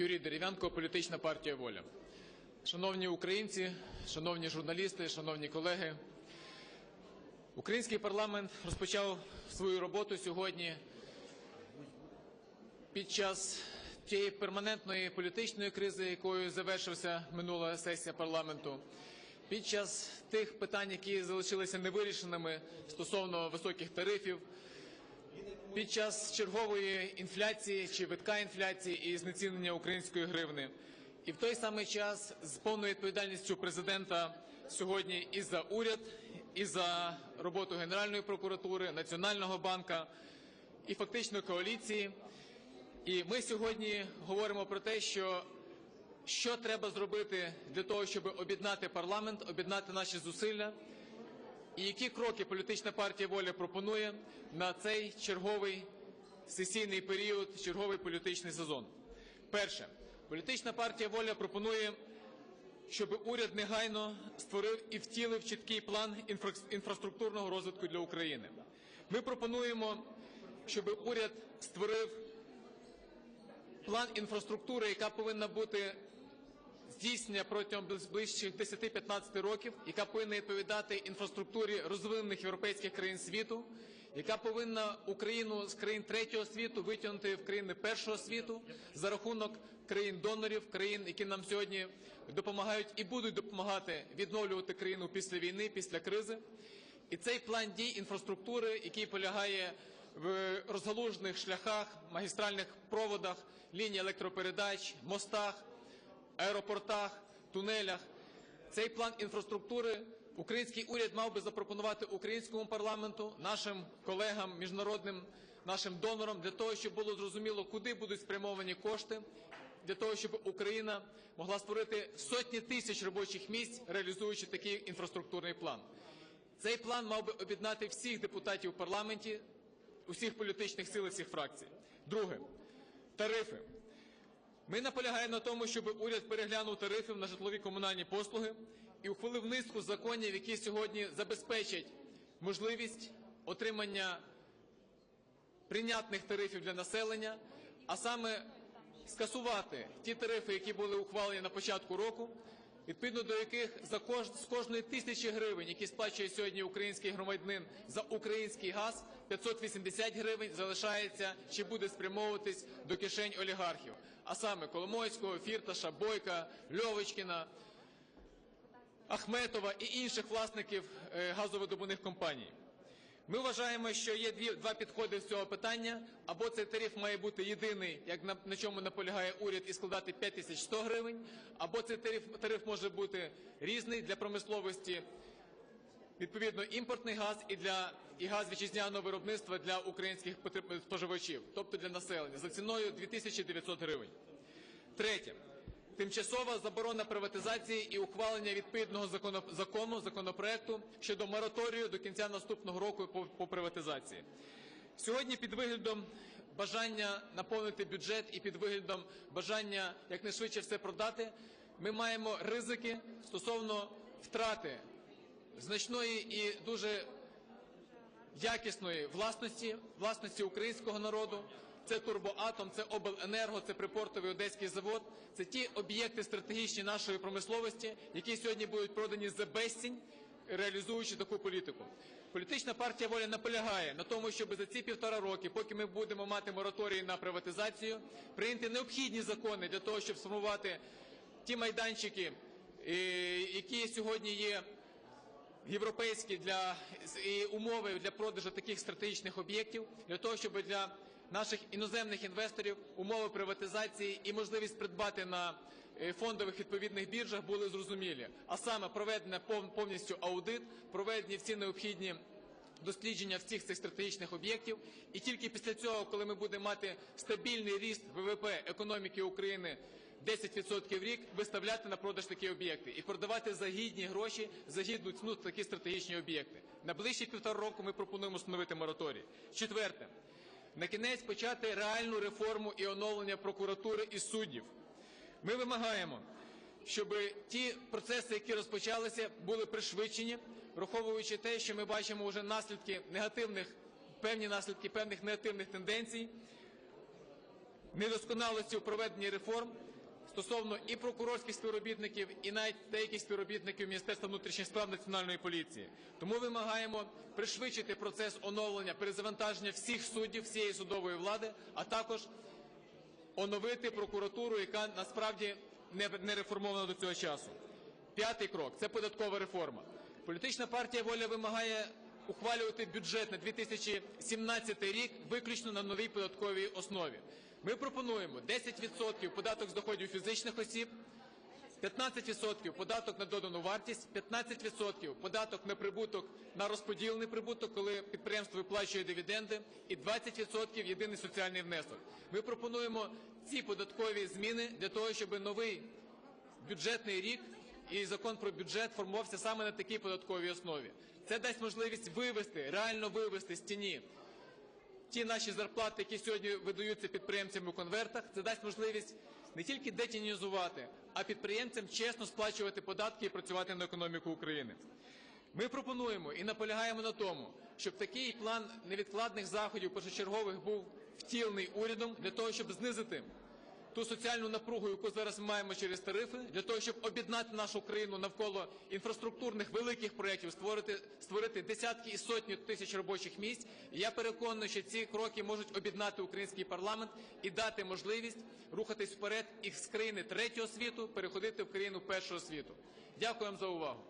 Юрій Дерев'янко, політична партія Воля. Шановні українці, шановні журналісти, шановні колеги, український парламент розпочав свою роботу сьогодні під час тієї перманентної політичної кризи, якою завершився минула сесія парламенту, під час тих питань, які залишилися невирішеними стосовно високих тарифів, під час чергової інфляції чи витка інфляції і знецінення української гривни. І в той самий час з повною відповідальністю президента сьогодні і за уряд, і за роботу Генеральної прокуратури, Національного банка, і фактично коаліції. І ми сьогодні говоримо про те, що що треба зробити для того, щоб об'єднати парламент, об'єднати наші зусилля, і які кроки політична партія воля пропонує на цей черговий сесійний період, черговий політичний сезон. Перше, політична партія воля пропонує, щоб уряд негайно створив і втілив чіткий план інфра- інфраструктурного розвитку для України. Ми пропонуємо, щоб уряд створив план інфраструктури, яка повинна бути здійснення протягом ближчих 10-15 років, яка повинна відповідати інфраструктурі розвинених європейських країн світу, яка повинна Україну з країн третього світу витягнути в країни першого світу за рахунок країн-донорів, країн, які нам сьогодні допомагають і будуть допомагати відновлювати країну після війни, після кризи. І цей план дій інфраструктури, який полягає в розгалужених шляхах, магістральних проводах, лінії електропередач, мостах, аеропортах, тунелях. Цей план інфраструктури український уряд мав би запропонувати українському парламенту, нашим колегам, міжнародним нашим донорам, для того, щоб було зрозуміло, куди будуть спрямовані кошти, для того, щоб Україна могла створити сотні тисяч робочих місць, реалізуючи такий інфраструктурний план. Цей план мав би об'єднати всіх депутатів в парламенті, усіх політичних сил і всіх фракцій. Друге тарифи. Ми наполягаємо на тому, щоб уряд переглянув тарифи на житлові комунальні послуги і ухвалив низку законів, які сьогодні забезпечать можливість отримання прийнятних тарифів для населення, а саме скасувати ті тарифи, які були ухвалені на початку року, відповідно до яких за кож... з кожної тисячі гривень, які сплачує сьогодні український громадянин за український газ, 580 гривень залишається чи буде спрямовуватись до кишень олігархів, а саме Коломойського, Фірташа, Бойка, Льовочкіна, Ахметова і інших власників е, газовидобувних компаній. Ми вважаємо, що є дві, два підходи з цього питання. Або цей тариф має бути єдиний, як на, на чому наполягає уряд, і складати 5100 гривень, або цей тариф, тариф може бути різний для промисловості, відповідно, імпортний газ і, для, і газ вітчизняного виробництва для українських споживачів, тобто для населення, за ціною 2900 гривень. Третє. Тимчасова заборона приватизації і ухвалення відповідного закону законопроекту щодо мораторію до кінця наступного року по, по приватизації. Сьогодні під виглядом бажання наповнити бюджет і під виглядом бажання якнайшвидше все продати, ми маємо ризики стосовно втрати значної і дуже якісної власності, власності українського народу. Це Турбоатом, це Обленерго, це припортовий одеський завод. Це ті об'єкти стратегічні нашої промисловості, які сьогодні будуть продані за безцінь, реалізуючи таку політику. Політична партія воля наполягає на тому, щоб за ці півтора роки, поки ми будемо мати мораторій на приватизацію, прийняти необхідні закони для того, щоб сформувати ті майданчики, е, які сьогодні є європейські для і умови для продажу таких стратегічних об'єктів для того, щоб для наших іноземних інвесторів умови приватизації і можливість придбати на е, фондових відповідних біржах були зрозумілі. А саме проведення пов- повністю аудит, проведені всі необхідні дослідження всіх цих стратегічних об'єктів, і тільки після цього, коли ми будемо мати стабільний ріст ВВП економіки України 10% в рік, виставляти на продаж такі об'єкти і продавати за гідні гроші, за гідну ціну такі стратегічні об'єкти. На ближчі півтора року ми пропонуємо встановити мораторій. Четверте. На кінець почати реальну реформу і оновлення прокуратури і суддів. Ми вимагаємо, щоб ті процеси, які розпочалися, були пришвидшені, враховуючи те, що ми бачимо вже наслідки негативних, певні наслідки певних негативних тенденцій, недосконалості у проведенні реформ, стосовно і прокурорських співробітників, і навіть деяких співробітників Міністерства внутрішніх справ Національної поліції. Тому вимагаємо пришвидшити процес оновлення, перезавантаження всіх суддів, всієї судової влади, а також оновити прокуратуру, яка насправді не, реформована до цього часу. П'ятий крок це податкова реформа. Політична партія воля вимагає ухвалювати бюджет на 2017 рік виключно на новій податковій основі. Ми пропонуємо 10% податок з доходів фізичних осіб, 15% податок на додану вартість, 15% податок на прибуток на розподілений прибуток, коли підприємство виплачує дивіденди, і 20% єдиний соціальний внесок. Ми пропонуємо ці податкові зміни для того, щоб новий бюджетний рік і закон про бюджет формувався саме на такій податковій основі. Це дасть можливість вивести, реально вивести з тіні ті наші зарплати, які сьогодні видаються підприємцям у конвертах, це дасть можливість не тільки детінізувати, а підприємцям чесно сплачувати податки і працювати на економіку України. Ми пропонуємо і наполягаємо на тому, щоб такий план невідкладних заходів першочергових був втілений урядом для того, щоб знизити ту соціальну напругу, яку зараз маємо через тарифи, для того, щоб об'єднати нашу країну навколо інфраструктурних великих проєктів, створити, створити десятки і сотні тисяч робочих місць. Я переконаний, що ці кроки можуть об'єднати український парламент і дати можливість рухатись вперед і з країни третього світу переходити в країну першого світу. Дякую вам за увагу.